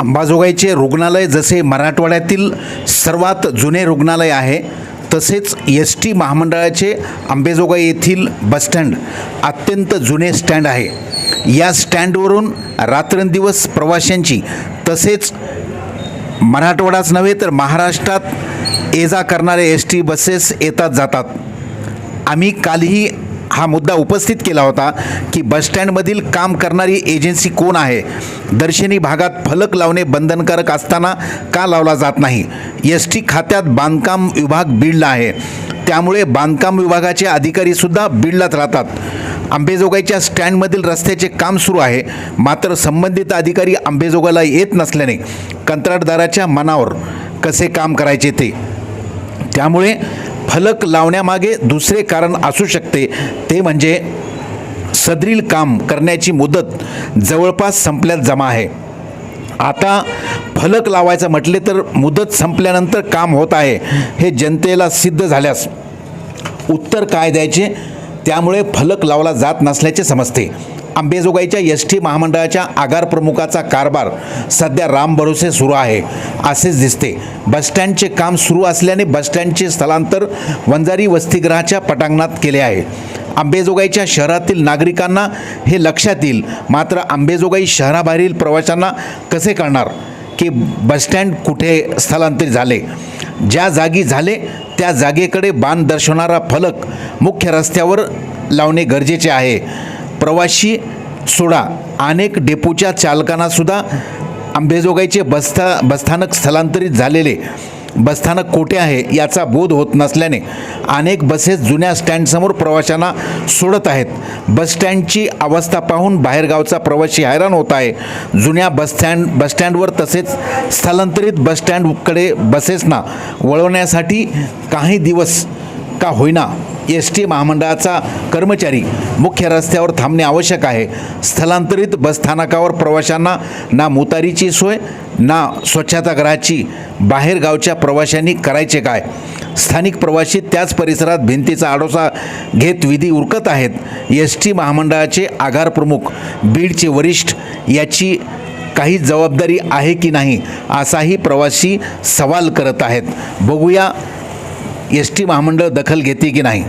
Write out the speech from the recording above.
अंबाजोगाईचे रुग्णालय जसे मराठवाड्यातील सर्वात जुने रुग्णालय आहे तसेच एस टी महामंडळाचे अंबेजोगाई येथील बसस्टँड अत्यंत जुने स्टँड आहे. या स्टँडवरून रात्रंदिवस प्रवाशांची तसेच मराठवाडाच नव्हे तर महाराष्ट्रात ये जा करणारे एस टी बसेस येतात जातात. आम्ही कालही हा मुद्दा उपस्थित केला होता की बसस्टँडमधील काम करणारी एजन्सी कोण आहे? दर्शनी भागात फलक लावणे बंधनकारक असताना का लावला जात नाही? एस टी खात्यात बांधकाम विभाग बीडला आहे. त्यामुळे बांधकाम विभागाचे अधिकारीसुद्धा बीडलाच राहतात. आंबेजोगाईच्या स्टँडमधील रस्त्याचे काम सुरू आहे. मात्र संबंधित अधिकारी आंबेजोगाईला येत नसल्याने कंत्राटदाराच्या मनावर कसे काम करायचे ते? त्यामुळे फलक लावण्यामागे दुसरे कारण असू शकते. ते म्हणजे सदरील काम करण्याची मुदत जवळपास संपल्यात जमा आहे. आता फलक लावायचं म्हटले तर मुदत संपल्यानंतर काम होत आहे. हे जनतेला सिद्ध झाल्यास उत्तर काय द्यायचे? त्यामुळे फलक लावला जात नसल्याचे समजते. अंबेजोगाईच्या एस टी महामंडळाच्या आगार प्रमुखाचा कारभार सध्या राम भरोसे सुरू आहे असेच दिसते. बसस्टँडचे काम सुरू असल्याने बसस्टँडचे स्थलांतर वंजारी वसतिगृहाच्या पटांगणात केले आहे. आंबेजोगाईच्या शहरातील नागरिकांना हे लक्षात येईल मात्र आंबेजोगाई शहराबाहेरील प्रवाशांना कसे कळणार की बसस्टँड कुठे स्थलांतरित झाले? ज्या जागी झाले त्या जागेकडे बाण दर्शवणारा फलक मुख्य रस्त्यावर लावणे गरजेचे आहे. प्रवासी सोडा. अनेक डेपोच्या चालकांनासुद्धा अंबेजोगाईचे बस्था बसस्थानक स्थलांतरित झालेले. बसस्थानक कोठे आहे याचा बोध होत नसल्याने अनेक बसेस जुन्या स्टँडसमोर प्रवाशांना सोडत आहेत. बसस्टँडची अवस्था पाहून बाहेरगावचा प्रवासी हैराण होत आहे. जुन्या बसस्टँड बसस्टँडवर तसेच स्थलांतरित बसस्टँडकडे बसेसना वळवण्यासाठी काही दिवस का होईना. एस टी महामंडळाचा कर्मचारी मुख्य रस्त्यावर थांबणे आवश्यक आहे. स्थलांतरित बसस्थानकावर प्रवाशांना ना मुतारीची सोय ना स्वच्छतागृहाची बाहेरगावच्या प्रवाशांनी करायचे काय? स्थानिक प्रवासी त्याच परिसरात भिंतीचा आडोसा घेत विधी उरकत आहेत. एस टी महामंडळाचे आगार प्रमुख बीडचे वरिष्ठ याची काही जबाबदारी आहे की नाही असाही प्रवासी सवाल करत आहेत. बघूया एस टी महामंडळ दखल घेते की नाही?